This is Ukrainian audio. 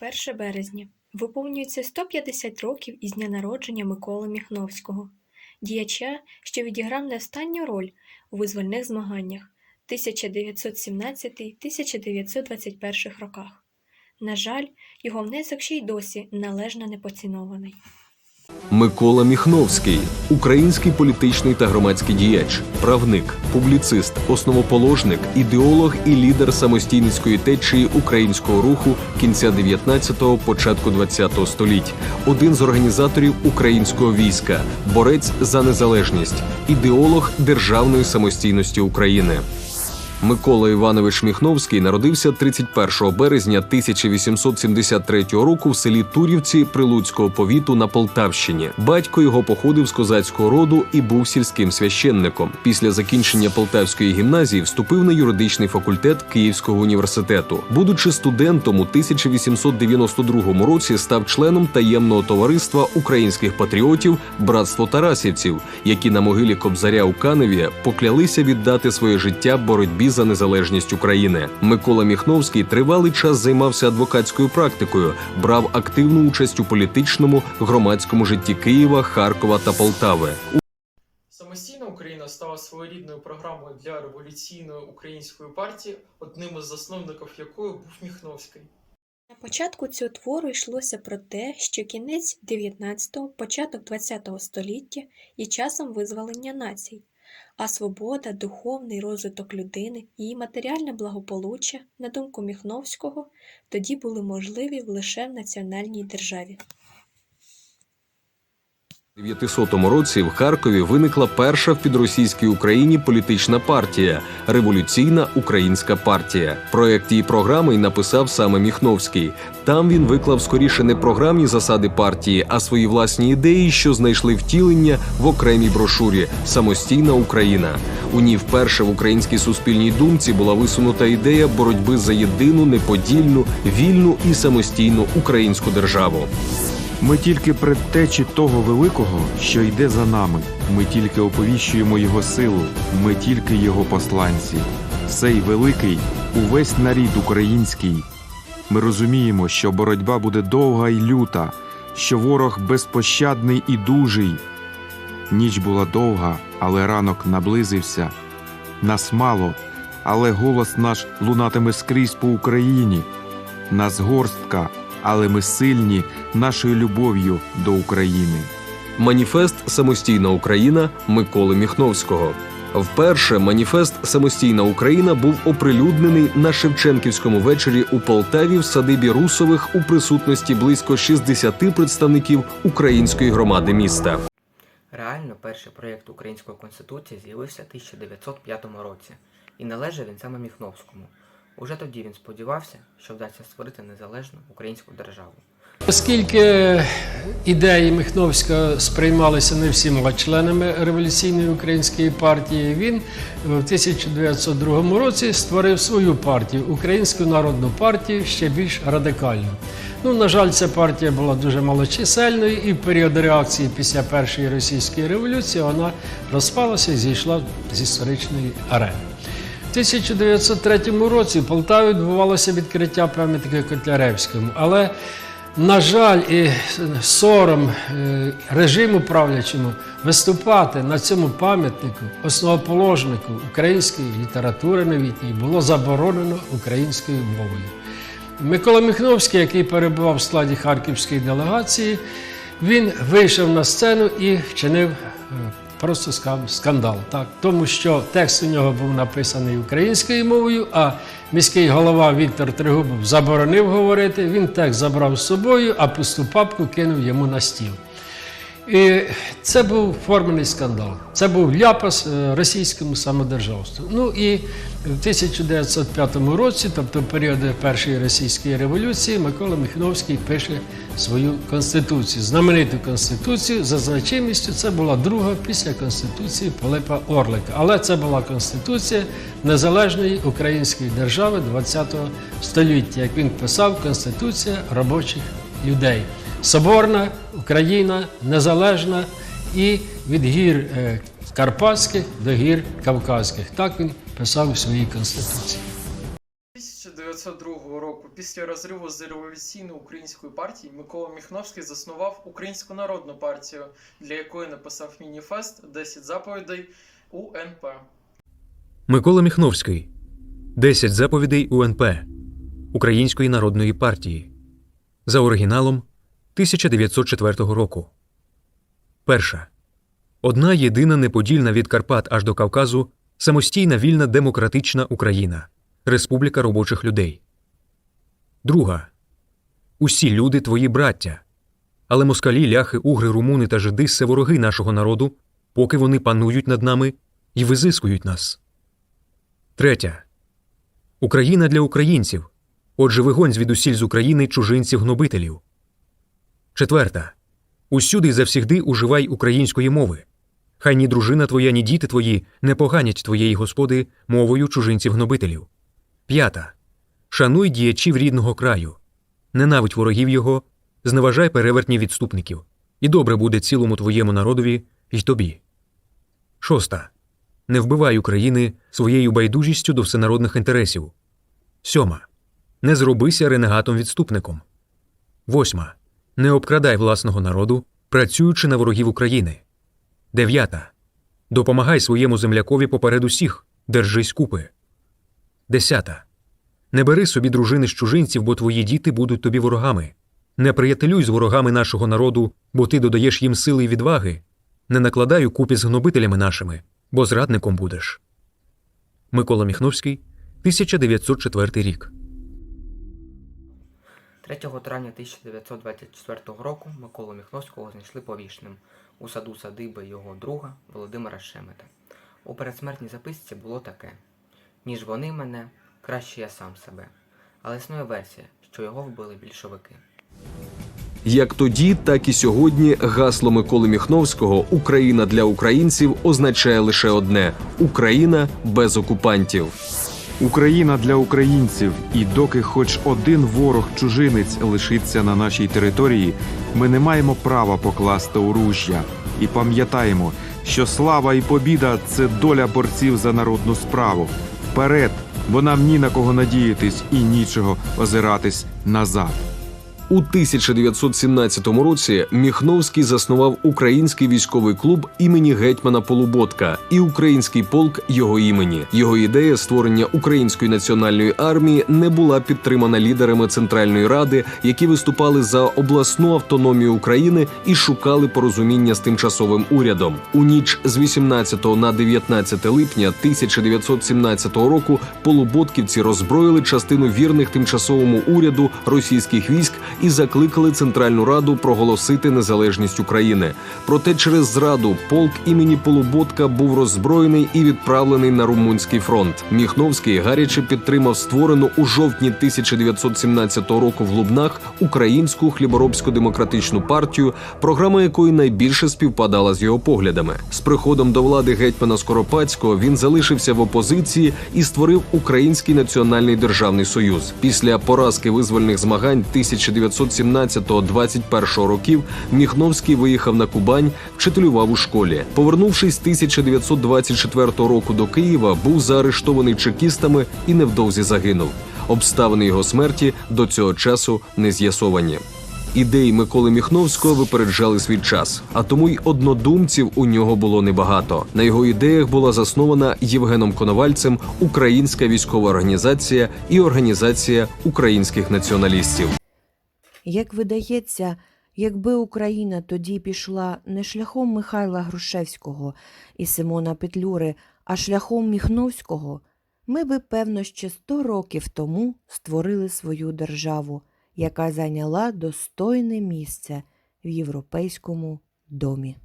1 березня. Виповнюється 150 років із дня народження Миколи Міхновського, діяча, що відіграв не останню роль у визвольних змаганнях 1917-1921 роках. На жаль, його внесок ще й досі належно не поцінований. Микола Міхновський, український політичний та громадський діяч, правник, публіцист, основоположник, ідеолог і лідер самостійницької течії українського руху кінця 19-го, початку 20-го століть, один з організаторів українського війська, борець за незалежність, ідеолог державної самостійності України. Микола Іванович Міхновський народився 31 березня 1873 року в селі Турівці Прилуцького повіту на Полтавщині. Батько його походив з козацького роду і був сільським священником. Після закінчення Полтавської гімназії вступив на юридичний факультет Київського університету. Будучи студентом у 1892 році, став членом таємного товариства українських патріотів Братство Тарасівців, які на могилі Кобзаря у Каневі поклялися віддати своє життя боротьбі за незалежність України. Микола Міхновський тривалий час займався адвокатською практикою, брав активну участь у політичному громадському житті Києва, Харкова та Полтави. Самостійна Україна стала своєрідною програмою для революційної української партії, одним із засновників якої був Міхновський. На початку цього твору йшлося про те, що кінець 19-го, початок 20-го століття є часом визволення націй, а свобода, духовний розвиток людини, її матеріальне благополуччя, на думку Міхновського, тоді були можливі лише в національній державі. У 900 році в Харкові виникла перша в підросійській Україні політична партія Революційна Українська партія. Проект її програми й написав саме Міхновський. Там він виклав скоріше не програмні засади партії, а свої власні ідеї, що знайшли втілення в окремій брошурі Самостійна Україна. У ній вперше в українській суспільній думці була висунута ідея боротьби за єдину, неподільну, вільну і самостійну українську державу. Ми тільки предтечі того великого, що йде за нами. Ми тільки оповіщуємо його силу, ми тільки його посланці. Сей великий увесь нарід український. Ми розуміємо, що боротьба буде довга й люта, що ворог безпощадний і дужий. Ніч була довга, але ранок наблизився. Нас мало, але голос наш лунатиме скрізь по Україні. Нас горстка, але ми сильні нашою любов'ю до України. Маніфест Самостійна Україна Миколи Міхновського. Вперше маніфест Самостійна Україна був оприлюднений на Шевченківському вечорі у Полтаві в садибі Русових у присутності близько 60 представників української громади міста. Реально, перший проєкт Української конституції з'явився в 1905 році, і належав він саме Міхновському. Уже тоді він сподівався, що вдасться створити незалежну українську державу. Оскільки ідеї Михновського сприймалися не всіма членами революційної української партії, він в 1902 році створив свою партію Українську народну партію ще більш радикальну. Ну, на жаль, ця партія була дуже малочисельною, і в період реакції після першої російської революції вона розпалася і зійшла з історичної арени. У 1903 році в Полтаві відбувалося відкриття пам'ятника Котляревському, але на жаль, і сором е, режиму правлячому виступати на цьому пам'ятнику, основоположнику української літератури новітньої, було заборонено українською мовою. Микола Міхновський, який перебував в складі харківської делегації, він вийшов на сцену і вчинив е, просто скандал. Так? Тому що текст у нього був написаний українською мовою, а міський голова Віктор Тригубов заборонив говорити. Він текст забрав з собою, а пусту папку кинув йому на стіл. І це був формений скандал. Це був ляпас е, російському самодержавству. Ну і в 1905 році, тобто в період Першої російської революції, Микола Міхновський пише свою конституцію. Знамениту конституцію за значимістю це була друга після конституції Пилипа Орлика. Але це була конституція незалежної української держави ХХ століття, як він писав, конституція робочих людей. Соборна Україна незалежна і від гір е, Карпатських до гір Кавказьких. Так він писав у своїй конституції. У 1922 року, після розриву з революційною українською партією, Микола Міхновський заснував Українську народну партію, для якої написав маніфест «10 заповідей УНП. Микола Міхновський 10 заповідей УНП Української народної партії за оригіналом 1904 року. Перша. Одна єдина неподільна від Карпат аж до Кавказу самостійна вільна демократична Україна Республіка робочих людей. Друга. Усі люди твої браття. Але москалі, ляхи, угри, румуни та жиди це вороги нашого народу, поки вони панують над нами і визискують нас. Третя. Україна для українців. Отже, вигонь звідусіль з України чужинців-гнобителів. Четверта. Усюди й завсігди уживай української мови. Хай ні дружина твоя, ні діти твої не поганять твоєї господи мовою чужинців-гнобителів. П'ята. Шануй діячів рідного краю. Ненавидь ворогів його, зневажай перевертні відступників. І добре буде цілому твоєму народові й тобі. Шоста. Не вбивай України своєю байдужістю до всенародних інтересів. Сьома. Не зробися ренегатом-відступником. Восьма. Не обкрадай власного народу, працюючи на ворогів України. Дев'ята. Допомагай своєму землякові поперед усіх, держись купи. Десята. Не бери собі дружини з чужинців, бо твої діти будуть тобі ворогами. Не приятелюй з ворогами нашого народу, бо ти додаєш їм сили й відваги. Не накладай у купі з гнобителями нашими, бо зрадником будеш. Микола Міхновський, 1904 рік. 3 травня 1924 року Миколу Міхновського знайшли повішеним у саду садиби його друга Володимира Шемета. У передсмертній записці було таке: ніж вони мене, краще я сам себе. Але існує версія, що його вбили більшовики. Як тоді, так і сьогодні гасло Миколи Міхновського Україна для українців означає лише одне Україна без окупантів. Україна для українців, і доки хоч один ворог чужинець лишиться на нашій території, ми не маємо права покласти оружжя. І пам'ятаємо, що слава і побіда це доля борців за народну справу. Вперед, бо нам ні на кого надіятись і нічого озиратись назад. У 1917 році Міхновський заснував український військовий клуб імені гетьмана Полуботка і український полк його імені. Його ідея створення української національної армії не була підтримана лідерами Центральної Ради, які виступали за обласну автономію України і шукали порозуміння з тимчасовим урядом. У ніч з 18 на 19 липня 1917 року полуботківці роззброїли частину вірних тимчасовому уряду російських військ і закликали Центральну Раду проголосити незалежність України. Проте через зраду полк імені Полуботка був роззброєний і відправлений на румунський фронт. Міхновський гаряче підтримав створену у жовтні 1917 року в Лубнах українську хліборобсько-демократичну партію, програма якої найбільше співпадала з його поглядами. З приходом до влади гетьмана Скоропадського він залишився в опозиції і створив Український національний державний союз. Після поразки визвольних змагань 1917-21 років Міхновський виїхав на Кубань, вчителював у школі. Повернувшись 1924 року до Києва, був заарештований чекістами і невдовзі загинув. Обставини його смерті до цього часу не з'ясовані. Ідеї Миколи Міхновського випереджали свій час, а тому й однодумців у нього було небагато. На його ідеях була заснована Євгеном Коновальцем Українська військова організація і Організація українських націоналістів. Як видається, якби Україна тоді пішла не шляхом Михайла Грушевського і Симона Петлюри, а шляхом Міхновського, ми би, певно, ще сто років тому створили свою державу, яка зайняла достойне місце в європейському домі.